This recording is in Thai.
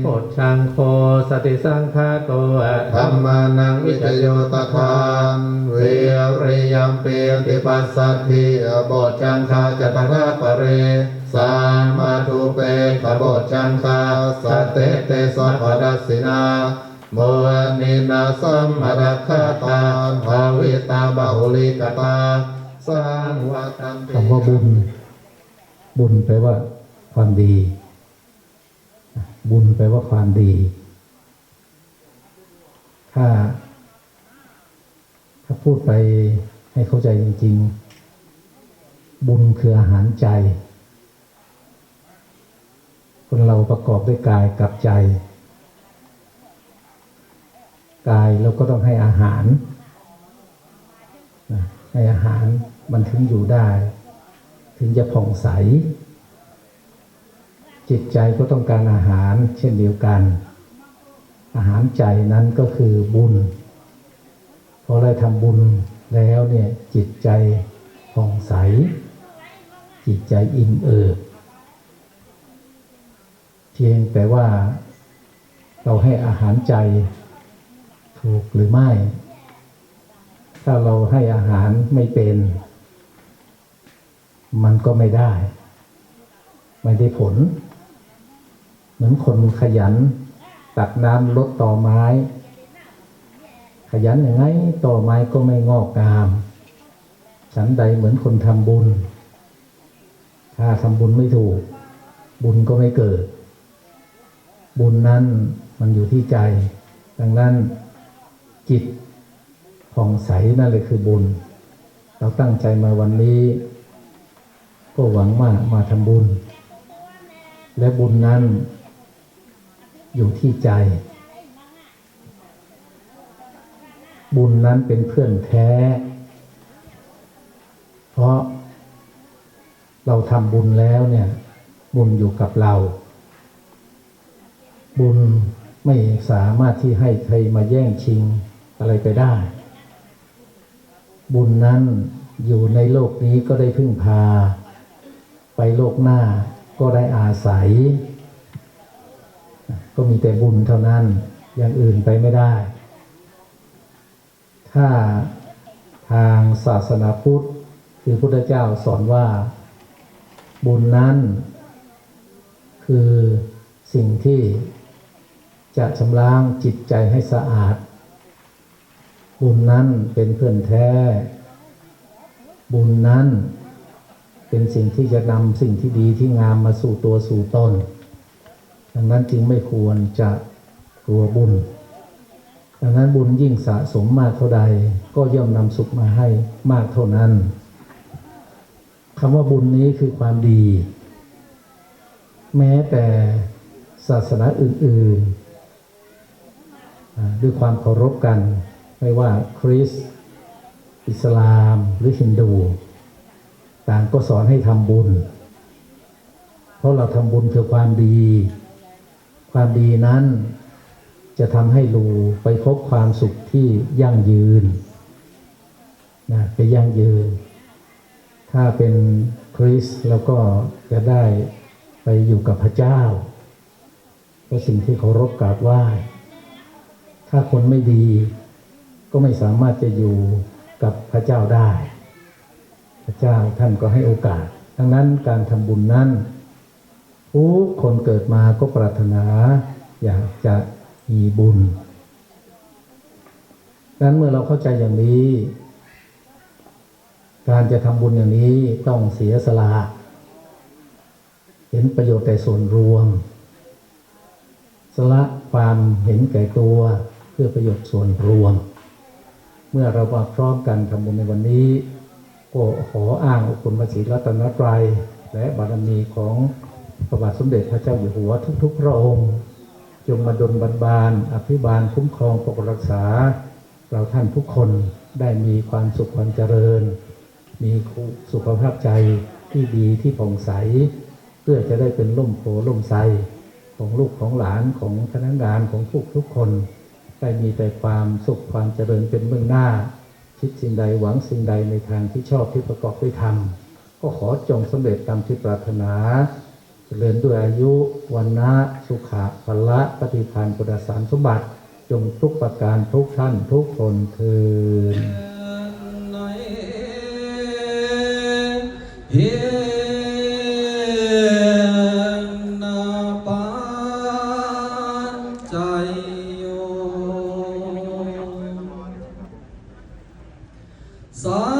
โพชังโคสติสังฆาโตอะธรรมานังวิจโยตทานเวริยมเปียติปัสสัทธิโบจังคาจตระปะเรสามาทุเปขโบจังคาสเตเตสัพพดัสสินาโมนินาสัมมรักขตาภาวิตาบาหุลิกตาสังวัตันติคำว่าบุญ บุญแปลว่าความดี บุญแปลว่าความดี ถ้า ถ้าพูดไปให้เข้าใจจริง ๆ บุญคืออาหารใจ คนเราประกอบด้วยกายกับใจ กายเราก็ต้องให้อาหาร ให้อาหารมันถึงอยู่ได้ ถึงจะผ่องใส จิตใจก็ต้องการอาหารเช่นเดียวกัน อาหารใจนั้นก็คือบุญพอได้ทำบุญแล้วเนี่ยจิตใจผ่องใส จิตใจอิ่มเอิบเพียงแต่ว่าเราให้อาหารใจถูกหรือไม่ ถ้าเราให้อาหารไม่เป็น มันก็ไม่ได้ ไม่ได้ผล มือนคนขยัน ตักน้ำลดต่อไม้ ขยันอย่างไงต่อไม้ก็ไม่งอกงาม ฉันใดเหมือนคนทำบุญ ถ้าทำบุญไม่ถูก บุญก็ไม่เกิด บุญนั้นมันอยู่ที่ใจ ดังนั้นจิตผ่องใสนั่นเลยคือบุญ เราตั้งใจมาวันนี้ ก็หวังว่ามาทำบุญ และบุญนั้น อยู่ที่ใจ บุญนั้นเป็นเพื่อนแท้ เพราะเราทำบุญแล้วเนี่ย บุญอยู่กับเรา บุญไม่สามารถที่ให้ใครมาแย่งชิงอะไรไปได้ บุญนั้นอยู่ในโลกนี้ก็ได้พึ่งพา ไปโลกหน้าก็ได้อาศัย ก็มีแต่บุญเท่านั้น อย่างอื่นไปไม่ได้ ถ้าทางศาสนาพุทธคือพุทธเจ้าสอนว่าบุญนั้นคือสิ่งที่จะชำระจิตใจให้สะอาด บุญนั้นเป็นเพื่อนแท้ บุญนั้นเป็นสิ่งที่จะนำสิ่งที่ดีที่งามมาสู่ตัวสู่ตน ดังนั้นจึงไม่ควรจะกลัวบุญ ดังนั้นบุญยิ่งสะสมมากเท่าใด ก็ย่อมนำสุขมาให้มากเท่านั้นคำว่าบุญนี้คือความดี แม้แต่ศาสนาอื่นๆ ด้วยความเคารพกัน ไม่ว่าคริสต์อิสลามหรือฮินดู ต่างก็สอนให้ทำบุญ เพราะเราทำบุญคือความดี ความดีนั้นจะทำให้รูไปพบความสุขที่ยั่งยืนนะไปยั่งยืน ถ้าเป็นคริสแล้วก็จะได้ไปอยู่กับพระเจ้าเป็สิ่งที่เคารพกราบไหว้ถ้าคนไม่ดีก็ไม่สามารถจะอยู่กับพระเจ้าได้ พระเจ้าท่านก็ให้โอกาส ดังนั้นการทำบุญนั้น ทุกคนเกิดมาก็ปรารถนา อยากจะมีบุญดังนั้นเมื่อเราเข้าใจอย่างนี้ การจะทำบุญอย่างนี้ต้องเสียสละเห็นประโยชน์แต่ส่วนรวม สละความเห็นแก่ตัวเพื่อประโยชน์ส่วนรวม เมื่อเรามาพร้อมกันทำบุญในวันนี้ก็ขออ้างอคุณพระศรีรัตนตรัยและบารมีของ พระบาทสมเด็จพระเจ้าอยู่หัวทุกๆพระองค์ จงมาดลบันบานอภิบาลคุ้มครองปกปักรักษา เราท่านทุกคนได้มีความสุขความเจริญ มีสุขภาพใจที่ดีที่ผ่องใส เพื่อจะได้เป็นร่มโพล่มไทรของลูกของหลานของพนักงานของทุกทุกคนได้มีแต่ความสุขความเจริญเป็นเบื้องหน้า คิดสิ่งใดหวังสิ่งใดในทางที่ชอบที่ประกอบด้วยธรรมก็ขอจงสำเร็จตามที่ปรารถนา เริญด้วยอายุวันนะสุขะพละปฏิภาณปุรสารสมบัติ จงทุกประการทุกท่านทุกคนเทินเพียงนา